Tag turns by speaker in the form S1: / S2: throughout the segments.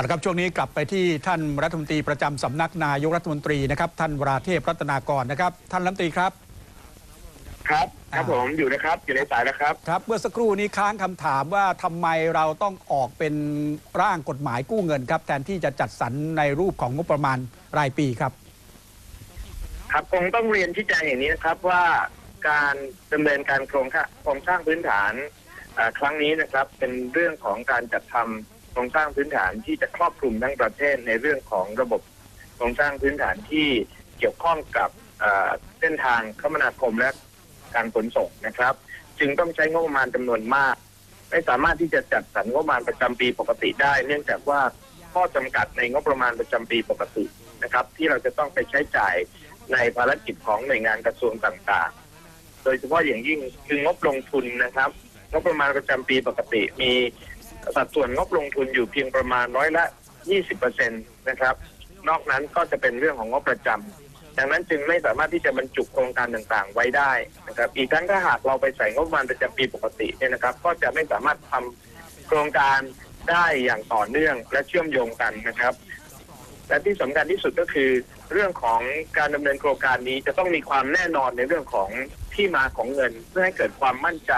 S1: เอาละครับช่วงนี้กลับไปที่ท่านรัฐมนตรีประจำสำนักนายกรัฐมนตรีนะครับท่านวราเทพรัตนากรนะครับ ท่านรัฐมนตรีครับ
S2: ครับครับ
S1: อ่า
S2: ผมอยู่นะครับอยู่ในสายนะครับ
S1: ครับเมื่อสักครู่นี้ค้างคำถามว่าทำไมเราต้องออกเป็นร่างกฎหมายกู้เงินครับแทนที่จะจัดสรรในรูปของงบประมาณรายปีครับ
S2: ครับคงต้องเรียนชี้แจงอย่างนี้นะครับว่าการดำเนินการโครงข่าโครงสร้างพื้นฐานเอ่อครั้งนี้นะครับ เป็นเรื่องของการจัดทำ โครงสร้างพื้นฐานที่จะครอบคลุมทั้งประเทศในเรื่องของระบบโครงสร้างพื้นฐานที่เกี่ยวข้องกับเส้นทางคมนาคมและการขนส่งนะครับ จึงต้องใช้งบประมาณจำนวนมาก ไม่สามารถที่จะจัดสรรงบประมาณประจำปีปกติได้ เนื่องจากว่าข้อจำกัดในงบประมาณประจำปีปกตินะครับ ที่เราจะต้องไปใช้จ่ายในภารกิจของหน่วยงานกระทรวงต่างๆ โดยเฉพาะอย่างยิ่งคืองบลงทุนนะครับงบประมาณประจำปีปกติมี สัดส่วนงบลงทุนอยู่เพียงประมาณร้อยละ 20%นะครับ นอกนั้นก็จะเป็นเรื่องของงบประจำดังนั้นจึงไม่สามารถที่จะบรรจุโครงการต่างๆ ไว้ได้นะครับ อีกทั้งถ้าหากเราไปใส่งบประมาณประจำปีปกติเนี่ยนะครับ ก็จะไม่สามารถทำโครงการได้อย่างต่อเนื่องและเชื่อมโยงกันนะครับ และที่สำคัญที่สุดก็คือ เรื่องของการดำเนินโครงการนี้จะต้องมีความแน่นอนในเรื่องของที่มาของเงิน เพื่อให้เกิดความมั่นใจ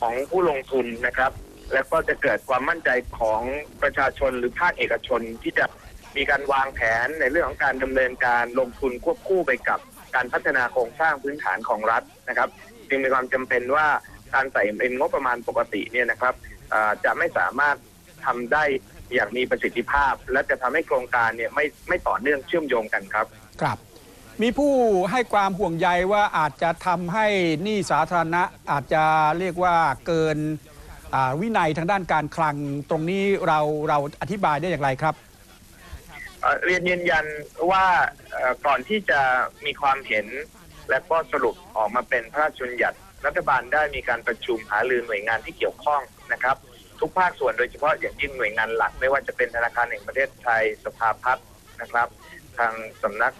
S2: ของผู้ลงทุนนะครับ แล้วก็จะเกิดความมั่นใจของประชาชนหรือภาคเอกชนที่จะมีการวางแผนในเรื่องของการดำเนินการลงทุนควบคู่ไปกับการพัฒนาโครงสร้างพื้นฐานของรัฐนะครับ จึงมีความจำเป็นว่าการใส่เป็นงบประมาณปกติเนี่ยนะครับจะไม่สามารถทำได้อย่างมีประสิทธิภาพ และจะทำให้โครงการเนี่ยไม่ไม่ต่อเนื่องเชื่อมโยงกันครับ
S1: ครับ มีผู้ให้ความห่วงใยว่าอาจจะทำให้หนี้สาธารณะอาจจะเรียกว่าเกิน วินัยทางด้านการคลังตรงนี้เราเราอธิบายได้อย่างไรครับ
S2: เรียนยืนยันว่าก่อนที่จะมีความเห็น และก็สรุปออกมาเป็นพระราชบัญญัติรัฐบาลได้มีการประชุมหารือหน่วยงานที่เกี่ยวข้องนะครับ ทุกภาคส่วนโดยเฉพาะอย่างยิ่งหน่วยงานหลัก ไม่ว่าจะเป็นธนาคารแห่งประเทศไทยสภาพัฒน์นะครับ ทางสำนัก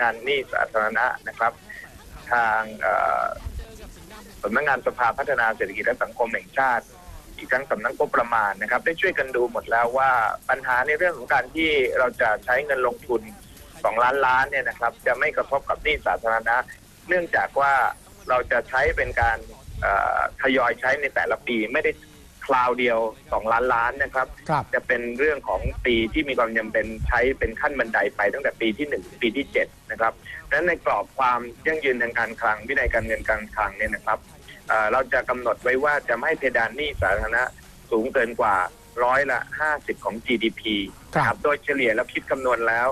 S2: งานหนี้สาธารณะนะครับ ทางสำนักงานสภาพัฒนาเศรษฐกิจและสังคมแห่งชาติ อีกทั้งสำนักงบประมาณนะครับ ได้ช่วยกันดูหมดแล้วว่าปัญหาในเรื่องของการที่เราจะใช้เงินลงทุน 2 ล้านล้านเนี่ยนะครับ จะไม่กระทบกับหนี้สาธารณะ เนื่องจากว่าเราจะใช้เป็นการเอ่อทยอยใช้ในแต่ละปีไม่ได้คราวเดียว 2 ล้านล้านนะครับ
S1: ครับ
S2: จะเป็นเรื่องของปีที่มีความจำเป็นใช้เป็นขั้นบันไดไปตั้งแต่ปีที่หนึ่งถึงปีที่เจ็ดนะครับดังนั้นในกรอบความยั่งยืนทางการคลังวินัยการเงินการคลังเนี่ยนะครับ เอ่อเราจะกำหนดไว้ว่าจะไม่ให้เพดานหนี้สาธารณะสูงเกินกว่าร้อยละ50ของ GDP
S1: ครับ
S2: โดยเฉลี่ยแล้วคิดคำนวณแล้ว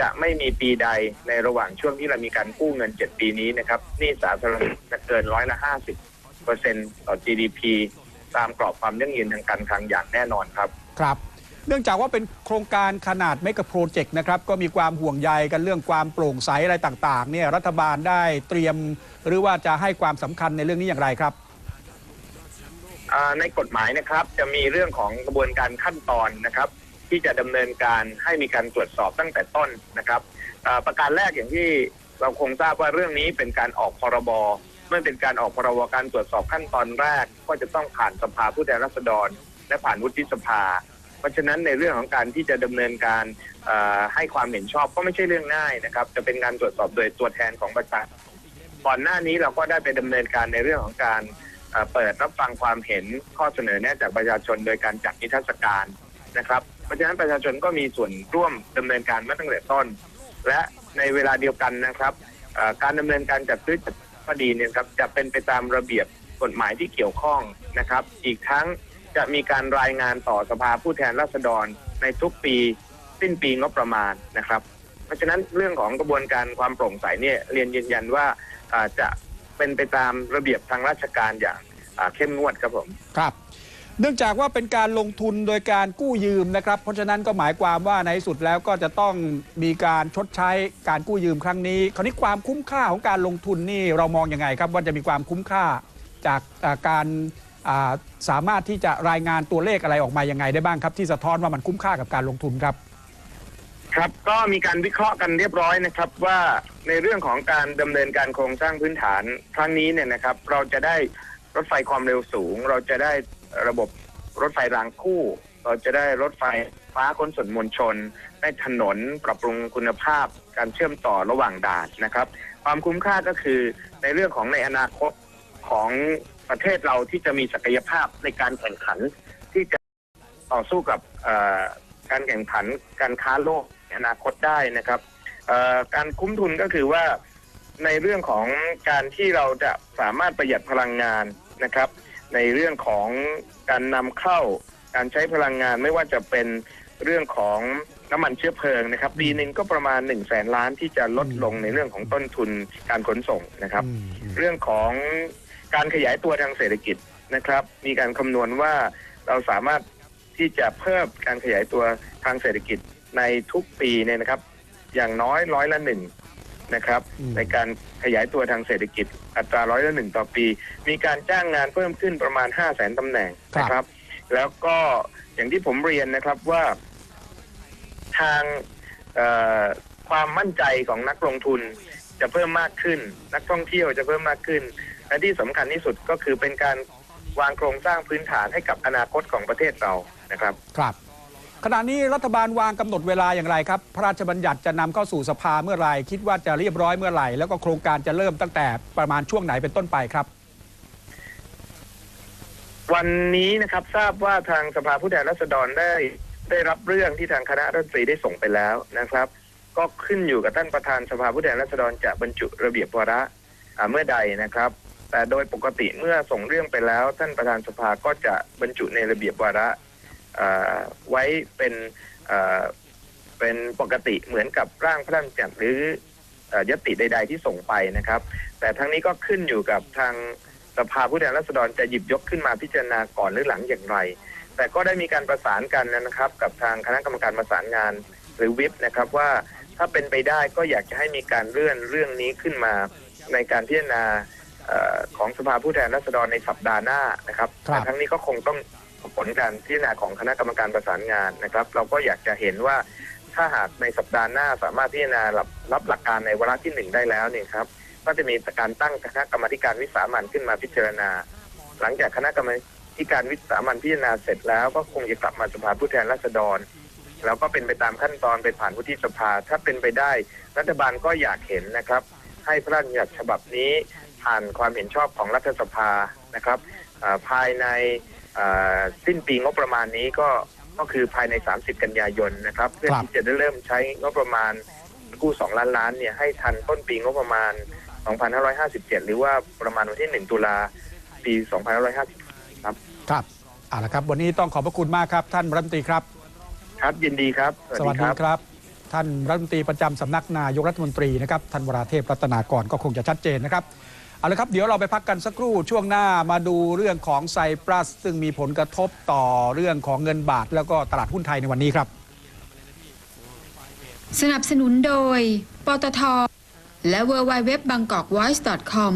S2: จะไม่มีปีใดในระหว่างช่วงที่เรามีการกู้เงิน7ปีนี้นะครับหนี้สาธารณะจะเกินร้อยละ50เปอร์เซ็นต์ต่อ GDP ตามกรอบความยั่งยืนทางการคลังอย่างแน่นอนครับ
S1: ครับ เนื่องจากว่าเป็นโครงการขนาดเมกะโปรเจกต์นะครับก็มีความห่วงใยกันเรื่องความโปร่งใสอะไรต่างๆเนี่ยรัฐบาลได้เตรียม หรือว่าจะให้ความสำคัญในเรื่องนี้อย่างไรครับ
S2: ในกฎหมายนะครับจะมีเรื่องของกระบวนการขั้นตอนนะครับ ที่จะดำเนินการให้มีการตรวจสอบตั้งแต่ต้นนะครับประการแรกอย่างที่เราคงทราบว่าเรื่องนี้เป็นการออกพรบเมื่อเป็นการออกพรบการตรวจสอบขั้นตอนแรก ก็จะต้องผ่านสภาผู้แทนราษฎร และผ่านวุฒิสภา เพราะฉะนั้นในเรื่องของการที่จะดำเนินการให้ความเห็นชอบก็ไม่ใช่เรื่องง่ายนะครับ จะเป็นการตรวจสอบโดยตัวแทนของประชาชนก่อนหน้านี้เราก็ได้ไปดำเนินการในเรื่องของการเปิดรับฟังความเห็นข้อเสนอแนะจากประชาชนโดยการจัดนิทรรศการนะครับเพราะฉะนั้นประชาชนก็มีส่วนร่วมดำเนินการมาตั้งแต่ต้น และในเวลาเดียวกันนะครับการดำเนินการจัดซื้อจัดคดีเนี่ยครับจะเป็นไปตามระเบียบกฎหมายที่เกี่ยวข้องนะครับ อีกทั้ง จะมีการรายงานต่อสภาผู้แทนราษฎรในทุกปีสิ้นปีงบประมาณนะครับ เพราะฉะนั้นเรื่องของกระบวนการความโปร่งใสเนี่ยเรียนยืนยันว่าจะเป็นไปตามระเบียบทางราชการอย่างเข้มงวดครับผม
S1: ครับเนื่องจากว่าเป็นการลงทุนโดยการกู้ยืมนะครับ เพราะฉะนั้นก็หมายความว่าในสุดแล้วก็จะต้องมีการชดใช้การกู้ยืมครั้งนี้ คราวนี้ความคุ้มค่าของการลงทุนนี่เรามองยังไงครับ ว่าจะมีความคุ้มค่าจากการ สามารถที่จะรายงานตัวเลขอะไรออกมายังไงได้บ้างครับ ที่สะท้อนว่ามันคุ้มค่ากับการลงทุนครับ
S2: ครับก็มีการวิเคราะห์กันเรียบร้อยนะครับ ว่าในเรื่องของการดำเนินการโครงสร้างพื้นฐานครั้งนี้เนี่ยนะครับ เราจะได้รถไฟความเร็วสูง เราจะได้ระบบรถไฟรางคู่ เราจะได้รถไฟฟ้าขนส่งมวลชน ได้ถนนปรับปรุงคุณภาพ การเชื่อมต่อระหว่างด่านนะครับ ความคุ้มค่าก็คือในเรื่องของในอนาคตของ ประเทศเราที่จะมีศักยภาพในการแข่งขัน ที่จะต่อสู้กับเอ่อการแข่งขันการค้าโลกในอนาคตได้นะครับเอ่อการคุ้มทุนก็คือว่าในเรื่องของการที่เราจะสามารถประหยัดพลังงานนะครับ ในเรื่องของการนำเข้าการใช้พลังงานไม่ว่าจะเป็นเรื่องของน้ำมันเชื้อเพลิงนะครับปีหนึ่งก็ประมาณ1นึ่งแสนล้านที่จะลดลงในเรื่องของต้นทุนการขนส่งนะครับ
S1: อืมอืม
S2: เรื่องของ การขยายตัวทางเศรษฐกิจนะครับ มีการคำนวณว่าเราสามารถที่จะเพิ่มการขยายตัวทางเศรษฐกิจในทุกปีเนี่ยนะครับ อย่างน้อยร้อยละหนึ่งนะครับ
S1: อืม
S2: ในการขยายตัวทางเศรษฐกิจอัตราร้อยละหนึ่งต่อปี มีการจ้างงานเพิ่มขึ้นประมาณห้าแสนตำแหน่งนะครับ แล้วก็อย่างที่ผมเรียนนะครับว่าทางเอ่อความมั่นใจของนักลงทุนจะเพิ่มมากขึ้น นักท่องเที่ยวจะเพิ่มมากขึ้น และที่สำคัญที่สุดก็คือเป็นการวางโครงสร้างพื้นฐานให้กับอนาคตของประเทศเรานะครับ
S1: ครับ ขณะนี้รัฐบาลวางกำหนดเวลาอย่างไรครับ พระราชบัญญัติจะนำเข้าสู่สภาเมื่อไหร่คิดว่าจะเรียบร้อยเมื่อไหร่ แล้วก็โครงการจะเริ่มตั้งแต่ประมาณช่วงไหนเป็นต้นไปครับ
S2: วันนี้นะครับทราบว่าทางสภาผู้แทนราษฎรได้ได้รับเรื่องที่ทางคณะรัฐมนตรีได้ส่งไปแล้วนะครับ ก็ขึ้นอยู่กับท่านประธานสภาผู้แทนราษฎรจะบรรจุระเบียบวาระอ่าเมื่อใดนะครับ แต่โดยปกติเมื่อส่งเรื่องไปแล้ว ท่านประธานสภาก็จะบรรจุในระเบียบวาระไว้เป็นเป็นปกติเหมือนกับร่างพระราชบัญญัติหรืออยติใด ๆ ที่ส่งไปนะครับ แต่ทั้งนี้ก็ขึ้นอยู่กับทางสภาผู้แทนราษฎรจะหยิบยกขึ้นมาพิจารณาก่อนหรือหลังอย่างไร แต่ก็ได้มีการประสานกันนะครับ กับทางคณะกรรมการประสานงานหรือวิปนะครับว่าถ้าเป็นไปได้ก็อยากจะให้มีการเลื่อนเรื่องนี้ขึ้นมาในการพิจารณา ของสภาผู้แทนราษฎรในสัปดาห์หน้านะครับ
S1: ครับ
S2: แต่ทั้งนี้ก็คงต้องผลการพิจารณาของคณะกรรมการประสานงานนะครับ เราก็อยากจะเห็นว่าถ้าหากในสัปดาห์หน้าสามารถพิจารณารับรับหลักการในวาระที่หนึ่งได้แล้วเนี่ยครับก็จะมีการตั้งคณะกรรมาธิการวิสามันขึ้นมาพิจารณา หลังจากคณะกรรมาธิการวิสามันพิจารณาเสร็จแล้ว ก็คงจะกลับมาสภาผู้แทนราษฎรแล้วก็เป็นไปตามขั้นตอนไปผ่านวุฒิสภา ถ้าเป็นไปได้ รัฐบาลก็อยากเห็นนะครับ ให้พระราชบัญญัติฉบับนี้ ผ่านความเห็นชอบของรัฐสภานะครับอ่าภายในอ่าสิ้นปีงบประมาณนี้ก็ก็คือภายใน 30 กันยายนนะครับ เพื่อ
S1: ครับ
S2: ที่จะได้เริ่มใช้งบประมาณกู้ 2 ล้านล้านเนี่ยให้ทันต้นปีงบประมาณ 2557 หรือว่าประมาณวันที่ 1 ตุลาปี 2550
S1: ครับเอาละครับ วันนี้ต้องขอบพระคุณมากครับ ท่านรัฐมนตรีครับ
S2: ครับยินดีครับ
S1: สวัสดีครับ ท่านรัฐมนตรีประจำสำนักนายกรัฐมนตรีนะครับท่านวราเทพรัตนากรก็คงจะชัดเจนนะครับ เอาละครับ เดี๋ยวเราไปพักกันสักครู่ช่วงหน้ามาดูเรื่องของไซปรัส ซึ่งมีผลกระทบต่อเรื่องของเงินบาท แล้วก็ตลาดหุ้นไทยในวันนี้ครับ
S3: สนับสนุนโดย ปตท และ w w w b a n g k o k v o i c e c o m